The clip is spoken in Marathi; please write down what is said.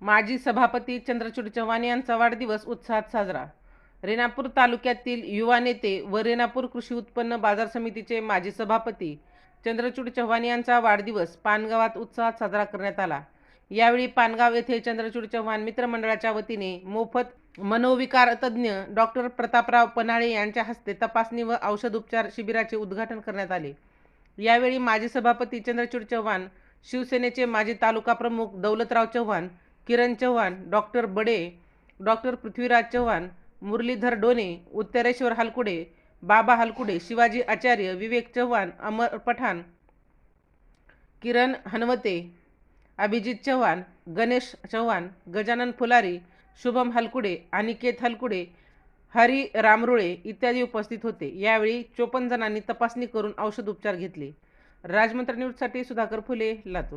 माजी सभापती चंद्रचूड चव्हाण यांचा वाढदिवस उत्साहात साजरा. रेणापूर तालुक्यातील युवा नेते व रेणापूर कृषी उत्पन्न बाजार समितीचे माजी सभापती चंद्रचूड चव्हाण यांचा वाढदिवस पानगावात उत्साहात साजरा करण्यात आला. यावेळी पानगाव येथे चंद्रचूड चव्हाण मित्रमंडळाच्या वतीने मोफत मनोविकार तज्ज्ञ डॉक्टर प्रतापराव पन्हाळे यांच्या हस्ते तपासणी व औषध उपचार शिबिराचे उद्घाटन करण्यात आले. यावेळी माजी सभापती चंद्रचूड चव्हाण शिवसेनेचे माजी तालुका प्रमुख दौलतराव चव्हाण किरण चव्हाण डॉक्टर बडे डॉक्टर पृथ्वीराज चव्हाण मुरलीधर डोने उत्तरेश्वर हालकुडे बाबा हालकुडे शिवाजी आचार्य विवेक चव्हाण अमर पठाण किरण हनवते अभिजित चव्हाण गणेश चव्हाण गजानन फुलारी शुभम हलकुडे अनिकेत हलकुडे हरी रामरुळे इत्यादी उपस्थित होते. यावेळी चोपन्न जणांनी तपासणी करून औषध उपचार घेतले. राजमंत्र न्यूजसाठी सुधाकर फुले लातूर.